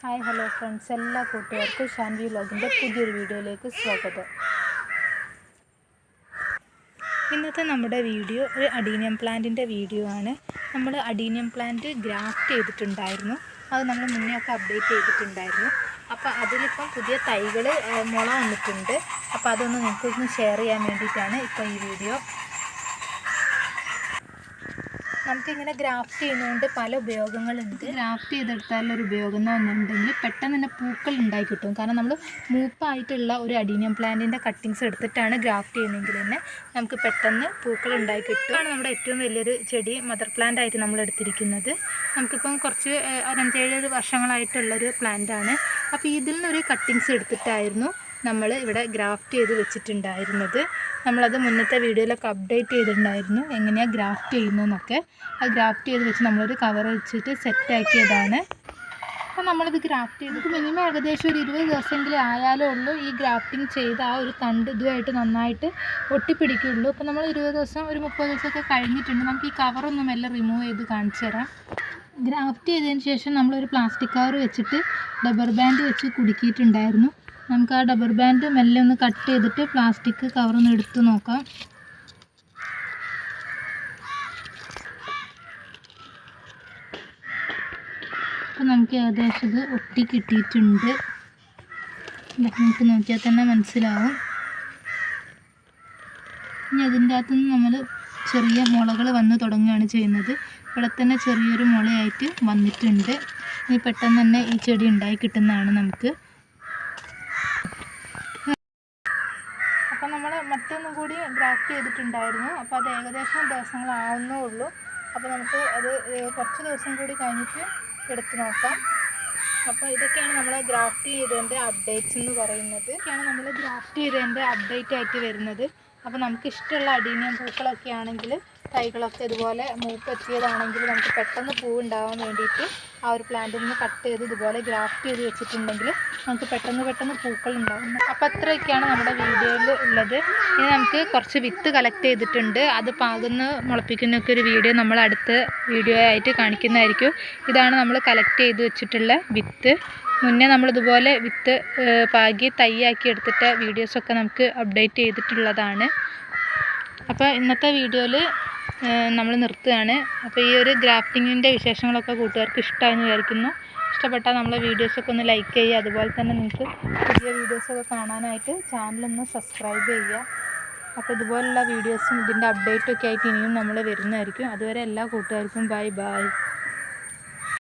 Hi hello friends. എല്ലാ കൂട്ടുകാർക്കും ഷാൻവി വ്ലോഗിന്റെ പുതിയൊരു വീഡിയോയിലേക്ക് സ്വാഗതം. ഇന്നത്തെ നമ്മുടെ വീഡിയോ ഒരു അഡീനിയം പ്ലാന്റിന്റെ വീഡിയോ ആണ്. നമ്മൾ അഡീനിയം പ്ലാന്റ് ഗ്രാഫ്റ്റ് ചെയ്തിട്ടുണ്ടായിരുന്നു. അത് നമ്മൾ മുന്നേ ഒക്കെ അപ്ഡേറ്റ് ചെയ്തിട്ടുണ്ടായിരുന്നു. അപ്പോൾ അതിലിപ്പം പുതിയ തൈകൾ മുള വന്നിട്ടുണ്ട്. അപ്പോൾ അതൊന്ന് നിങ്ങൾക്കൊന്ന് ഷെയർ ചെയ്യാൻ വേണ്ടിയിട്ടാണ് ഇപ്പോൾ ഈ വീഡിയോ. നമുക്കിങ്ങനെ ഗ്രാഫ്റ്റ് ചെയ്യുന്നതുകൊണ്ട് പല ഉപയോഗങ്ങളുണ്ട്. ഗ്രാഫ്റ്റ് ചെയ്തെടുത്താലുള്ള ഒരു ഉപയോഗം എന്ന് പറഞ്ഞിട്ടുണ്ടെങ്കിൽ പെട്ടെന്ന് തന്നെ പൂക്കൾ ഉണ്ടായി കിട്ടും. കാരണം നമ്മൾ മൂപ്പായിട്ടുള്ള ഒരു അഡീനിയം പ്ലാന്റിന്റെ കട്ടിങ്സ് എടുത്തിട്ടാണ് ഗ്രാഫ്റ്റ് ചെയ്യുന്നതെങ്കിൽ തന്നെ നമുക്ക് പെട്ടെന്ന് പൂക്കൾ ഉണ്ടായി കിട്ടും. നമ്മുടെ ഏറ്റവും വലിയൊരു ചെടി മദർ പ്ലാന്റ് ആയിട്ട് നമ്മൾ എടുത്തിരിക്കുന്നത്. നമുക്കിപ്പം കുറച്ച് അഞ്ചേഴ് വർഷങ്ങളായിട്ടുള്ളൊരു പ്ലാന്റാണ് അപ്പോൾ ഇതിൽ നിന്നൊരു കട്ടിങ്സ് എടുത്തിട്ടായിരുന്നു നമ്മൾ ഇവിടെ ഗ്രാഫ്റ്റ് ചെയ്ത് വെച്ചിട്ടുണ്ടായിരുന്നത്. നമ്മളത് മുന്നത്തെ വീഡിയോയിലൊക്കെ അപ്ഡേറ്റ് ചെയ്തിട്ടുണ്ടായിരുന്നു. എങ്ങനെയാണ് ഗ്രാഫ്റ്റ് ചെയ്യുന്നതെന്നൊക്കെ. ആ ഗ്രാഫ്റ്റ് ചെയ്ത് വെച്ച് നമ്മളൊരു കവർ വെച്ചിട്ട് സെറ്റാക്കിയതാണ് അപ്പോൾ നമ്മളിത് ഗ്രാഫ്റ്റ് ചെയ്തിട്ട് മിനിമം ഏകദേശം ഒരു ഇരുപത് ദിവസമെങ്കിലും ആയാലേ ഉള്ളൂ ഈ ഗ്രാഫ്റ്റിംഗ് ചെയ്ത ആ ഒരു തണ്ട് ഇതുമായിട്ട് നന്നായിട്ട് ഒട്ടിപ്പിടിക്കുകയുള്ളൂ അപ്പോൾ നമ്മൾ ഇരുപത് ദിവസം ഒരു മുപ്പത് ദിവസമൊക്കെ കഴിഞ്ഞിട്ടുണ്ട്. നമുക്ക് ഈ കവറൊന്നും എല്ലാം റിമൂവ് ചെയ്ത് കാണിച്ചു തരാം. ഗ്രാഫ്റ്റ് ചെയ്തതിന് ശേഷം നമ്മളൊരു പ്ലാസ്റ്റിക് കവർ വെച്ചിട്ട് റബ്ബർ ബാൻഡ് വെച്ച് കുടുക്കിയിട്ടുണ്ടായിരുന്നു. നമുക്ക് ആ ഡബിൾ ബാൻഡ് മെല്ലെ ഒന്ന് കട്ട് ചെയ്തിട്ട് പ്ലാസ്റ്റിക് കവറൊന്ന് എടുത്തു നോക്കാം. അപ്പം നമുക്ക് ഏകദേശം ഇത് ഒട്ടി കിട്ടിയിട്ടുണ്ട്. നമുക്ക് നോക്കിയാൽ തന്നെ മനസ്സിലാവും. ഇനി അതിന്റെ അകത്തുനിന്ന് നമ്മൾ ചെറിയ മുളകൾ വന്ന് തുടങ്ങുകയാണ് ചെയ്യുന്നത്. ഇവിടെ തന്നെ ചെറിയൊരു മുളയായിട്ട് വന്നിട്ടുണ്ട്. ഇനി പെട്ടെന്ന് തന്നെ ഈ ചെടി ഉണ്ടായി കിട്ടുന്നതാണ് നമുക്ക്. അപ്പം നമ്മൾ മറ്റൊന്നും കൂടി ഡ്രാഫ്റ്റ് ചെയ്തിട്ടുണ്ടായിരുന്നു. അപ്പോൾ അത് ഏകദേശം ദിവസങ്ങളാവുന്നേ ഉള്ളൂ അപ്പോൾ നമുക്ക് അത് കുറച്ച് ദിവസം കൂടി കഴിഞ്ഞിട്ട് എടുത്ത് നോക്കാം. അപ്പോൾ ഇതൊക്കെയാണ് നമ്മൾ ഡ്രാഫ്റ്റ് ചെയ്തതിന്റെ അപ്ഡേറ്റ്സ് എന്ന് പറയുന്നത്. ഇതൊക്കെയാണ് നമ്മൾ ഡ്രാഫ്റ്റ് ചെയ്തതിന്റെ അപ്ഡേറ്റ് ആയിട്ട് വരുന്നത്. അപ്പോൾ നമുക്ക് ഇഷ്ടമുള്ള അടീനിയം പൂക്കളൊക്കെ ആണെങ്കിൽ തൈകളൊക്കെ ഇതുപോലെ മൂപ്പെത്തിയതാണെങ്കിൽ നമുക്ക് പെട്ടെന്ന് പൂ ഉണ്ടാവാൻ വേണ്ടിയിട്ട് ആ ഒരു പ്ലാന്റിൽ നിന്ന് കട്ട് ചെയ്ത് ഇതുപോലെ ഗ്രാഫ്റ്റ് ചെയ്ത് വെച്ചിട്ടുണ്ടെങ്കിൽ നമുക്ക് പെട്ടെന്ന് പെട്ടെന്ന് പൂക്കൾ ഉണ്ടാവും അപ്പോൾ അത്രയൊക്കെയാണ് നമ്മുടെ വീഡിയോയിൽ ഉള്ളത്. ഇനി നമുക്ക് കുറച്ച് വിത്ത് കളക്ട് ചെയ്തിട്ടുണ്ട്. അത് പാകുന്ന മുളപ്പിക്കുന്നൊക്കെ ഒരു വീഡിയോ നമ്മൾ അടുത്ത വീഡിയോ ആയിട്ട് കാണിക്കുന്നതായിരിക്കും. ഇതാണ് നമ്മൾ കളക്ട് ചെയ്ത് വെച്ചിട്ടുള്ള വിത്ത്. മുന്നേ നമ്മളിതുപോലെ വിത്ത് പാകി തൈയാക്കി എടുത്തിട്ട വീഡിയോസൊക്കെ നമുക്ക് അപ്ഡേറ്റ് ചെയ്തിട്ടുള്ളതാണ്. അപ്പോൾ ഇന്നത്തെ വീഡിയോയിൽ നമ്മൾ നിർത്തുകയാണ്. അപ്പോൾ ഈ ഒരു ഗ്രാഫ്റ്റിങ്ങിന്റെ വിശേഷങ്ങളൊക്കെ കൂട്ടുകാർക്ക് ഇഷ്ടമായെന്ന് വിചാരിക്കുന്നു. ഇഷ്ടപ്പെട്ടാൽ നമ്മളെ വീഡിയോസൊക്കെ ഒന്ന് ലൈക്ക് ചെയ്യുക. അതുപോലെ തന്നെ നിങ്ങൾക്ക് പുതിയ വീഡിയോസൊക്കെ കാണാനായിട്ട് ചാനലൊന്ന് സബ്സ്ക്രൈബ് ചെയ്യുക. അപ്പോൾ ഇതുപോലുള്ള വീഡിയോസും ഇതിന്റെ അപ്ഡേറ്റൊക്കെ ആയിട്ട് ഇനിയും നമ്മൾ വരുന്നതായിരിക്കും. അതുവരെ എല്ലാ കൂട്ടുകാർക്കും ബൈ ബൈ.